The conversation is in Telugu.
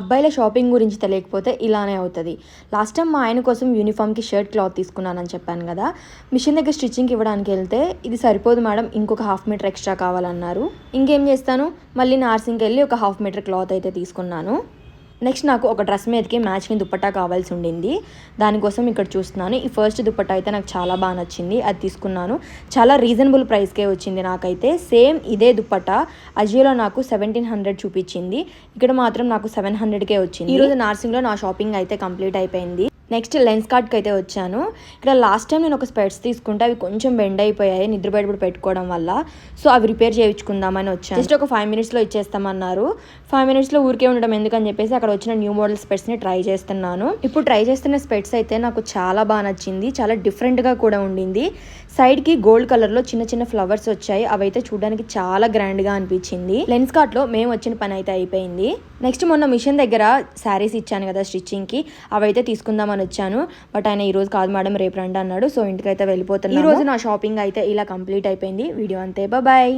అబ్బాయిల షాపింగ్ గురించి తెలియకపోతే ఇలానే అవుతుంది. లాస్ట్ టైం మా ఆయన కోసం యూనిఫామ్కి షర్ట్ క్లాత్ తీసుకున్నానని చెప్పాను కదా మిషన్ దగ్గర స్టిచ్చింగ్కి ఇవ్వడానికి వెళ్తే ఇది సరిపోదు మేడం ఇంకొక హాఫ్ మీటర్ ఎక్స్ట్రా కావాలన్నారు. ఇంకేం చేస్తాను? మళ్ళీ నార్సింగ్కి వెళ్ళి ఒక హాఫ్ మీటర్ క్లాత్ అయితే తీసుకున్నాను. నెక్స్ట్ నాకు ఒక డ్రెస్ మీదకి మ్యాచింగ్ దుప్పట్టా కావాల్సి ఉండింది. దానికోసం ఇక్కడ చూస్తున్నాను. ఈ ఫస్ట్ దుప్పట్టా అయితే నాకు చాలా బాగా నచ్చింది. అది తీసుకున్నాను. చాలా రీజనబుల్ ప్రైస్కే వచ్చింది నాకైతే. సేమ్ ఇదే దుప్పట్టా అజియోలో నాకు సెవెంటీన్ హండ్రెడ్ చూపించింది. ఇక్కడ మాత్రం నాకు సెవెన్ హండ్రెడ్కే వచ్చింది. ఈరోజు నార్సింగ్లో నా షాపింగ్ అయితే కంప్లీట్ అయిపోయింది. నెక్స్ట్ లెన్స్ కార్డ్కి అయితే వచ్చాను. ఇక్కడ లాస్ట్ టైం నేను ఒక స్పెట్స్ తీసుకుంటే అవి కొంచెం బెండ్ అయిపోయాయి నిద్ర బయటపడి పెట్టుకోవడం వల్ల. సో అవి రిపేర్ చేయించుకుందామని వచ్చాను. జస్ట్ ఒక ఫైవ్ మినిట్స్లో ఇచ్చేస్తామన్నారు. ఫైవ్ మినిట్స్లో ఊరికే ఉండడం ఎందుకని చెప్పేసి అక్కడ వచ్చిన న్యూ మోడల్ స్పెట్స్ని ట్రై చేస్తున్నాను. ఇప్పుడు ట్రై చేస్తున్న స్పెట్స్ అయితే నాకు చాలా బాగా నచ్చింది చాలా డిఫరెంట్గా కూడా ఉండింది. సైడ్కి గోల్డ్ కలర్లో చిన్న చిన్న ఫ్లవర్స్ వచ్చాయి అవైతే చూడడానికి చాలా గ్రాండ్గా అనిపించింది. లెన్స్ కార్ట్లో మేము వచ్చిన పని అయితే అయిపోయింది. నెక్స్ట్ మొన్న మిషన్ దగ్గర శారీస్ ఇచ్చాను కదా స్టిచ్చింగ్కి అవైతే తీసుకుందామని వచ్చాను. బట్ ఆయన ఈరోజు కాదు మేడం రేపు రండి అన్నాడు. సో ఇంటికైతే వెళ్ళిపోతున్నాను ఈరోజు నా షాపింగ్ అయితే ఇలా కంప్లీట్ అయిపోయింది. వీడియో అంతే. బాయ్